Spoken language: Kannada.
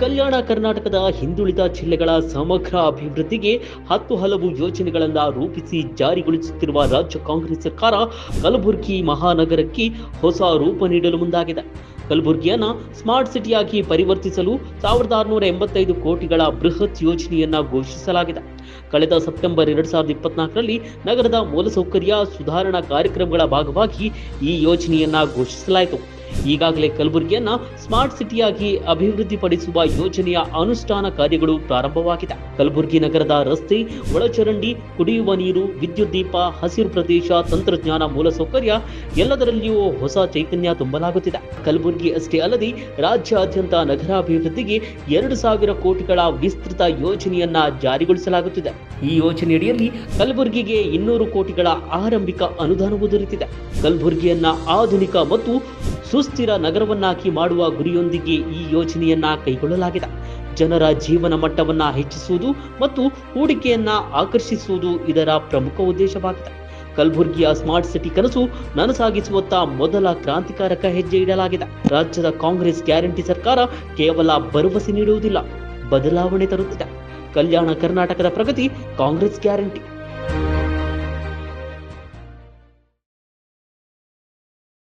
ಕಲ್ಯಾಣ ಕರ್ನಾಟಕದ ಹಿಂದುಳಿದ ಜಿಲ್ಲೆಗಳ ಸಮಗ್ರ ಅಭಿವೃದ್ಧಿಗೆ ಹತ್ತು ಹಲವು ಯೋಜನೆಗಳನ್ನು ರೂಪಿಸಿ ಜಾರಿಗೊಳಿಸುತ್ತಿರುವ ರಾಜ್ಯ ಕಾಂಗ್ರೆಸ್ ಸರ್ಕಾರ ಕಲಬುರಗಿ ಮಹಾನಗರಕ್ಕೆ ಹೊಸ ರೂಪ ನೀಡಲು ಮುಂದಾಗಿದೆ. ಕಲಬುರಗಿಯನ್ನ ಸ್ಮಾರ್ಟ್ ಸಿಟಿಯಾಗಿ ಪರಿವರ್ತಿಸಲು ಸಾವಿರದ ಆರುನೂರ ಎಂಬತ್ತೈದು ಕೋಟಿಗಳ ಬೃಹತ್ ಯೋಜನೆಯನ್ನ ಘೋಷಿಸಲಾಗಿದೆ. ಕಳೆದ ಸೆಪ್ಟೆಂಬರ್ ಎರಡ್ ಸಾವಿರದ ಇಪ್ಪತ್ನಾಲ್ಕರಲ್ಲಿ ನಗರದ ಮೂಲಸೌಕರ್ಯ ಸುಧಾರಣಾ ಕಾರ್ಯಕ್ರಮಗಳ ಭಾಗವಾಗಿ ಈ ಯೋಜನೆಯನ್ನ ಘೋಷಿಸಲಾಯಿತು. ಈಗಾಗಲೇ ಕಲಬುರಗಿಯನ್ನ ಸ್ಮಾರ್ಟ್ ಸಿಟಿಯಾಗಿ ಅಭಿವೃದ್ಧಿಪಡಿಸುವ ಯೋಜನೆಯ ಅನುಷ್ಠಾನ ಕಾರ್ಯಗಳು ಪ್ರಾರಂಭವಾಗಿದೆ ಕಲಬುರಗಿ ನಗರದ ರಸ್ತೆ, ಒಳಚರಂಡಿ, ಕುಡಿಯುವ ನೀರು, ವಿದ್ಯುತ್ ದೀಪ, ಹಸಿರು ಪ್ರದೇಶ, ತಂತ್ರಜ್ಞಾನ ಮೂಲಸೌಕರ್ಯ ಎಲ್ಲದರಲ್ಲಿಯೂ ಹೊಸ ಚೈತನ್ಯ ತುಂಬಲಾಗುತ್ತಿದೆ. ಕಲಬುರಗಿ ಅಷ್ಟೇ ಅಲ್ಲದೆ ರಾಜ್ಯಾದ್ಯಂತ ನಗರಾಭಿವೃದ್ಧಿಗೆ ಎರಡು ಸಾವಿರ ಕೋಟಿಗಳ ವಿಸ್ತೃತ ಯೋಜನೆಯನ್ನ ಜಾರಿಗೊಳಿಸಲಾಗುತ್ತಿದೆ. ಈ ಯೋಜನೆಯಡಿಯಲ್ಲಿ ಕಲಬುರಗಿಗೆ ಇನ್ನೂರು ಕೋಟಿಗಳ ಆರಂಭಿಕ ಅನುದಾನವು ದೊರೆತಿದೆ. ಕಲಬುರಗಿಯನ್ನ ಆಧುನಿಕ ಮತ್ತು ಸುಸ್ಥಿರ ನಗರವನ್ನಾಗಿ ಮಾಡುವ ಗುರಿಯೊಂದಿಗೆ ಈ ಯೋಜನೆಯನ್ನ ಕೈಗೊಳ್ಳಲಾಗಿದೆ. ಜನರ ಜೀವನ ಮಟ್ಟವನ್ನ ಹೆಚ್ಚಿಸುವುದು ಮತ್ತು ಹೂಡಿಕೆಯನ್ನ ಆಕರ್ಷಿಸುವುದು ಇದರ ಪ್ರಮುಖ ಉದ್ದೇಶವಾಗಿದೆ. ಕಲಬುರಗಿಯ ಸ್ಮಾರ್ಟ್ ಸಿಟಿ ಕನಸು ನನಸಾಗಿಸುವತ್ತ ಮೊದಲ ಕ್ರಾಂತಿಕಾರಕ ಹೆಜ್ಜೆ ಇಡಲಾಗಿದೆ. ರಾಜ್ಯದ ಕಾಂಗ್ರೆಸ್ ಗ್ಯಾರಂಟಿ ಸರ್ಕಾರ ಕೇವಲ ಭರವಸೆ ನೀಡುವುದಿಲ್ಲ, ಬದಲಾವಣೆ ತರುತ್ತಿದೆ. ಕಲ್ಯಾಣ ಕರ್ನಾಟಕದ ಪ್ರಗತಿ ಕಾಂಗ್ರೆಸ್ ಗ್ಯಾರಂಟಿ.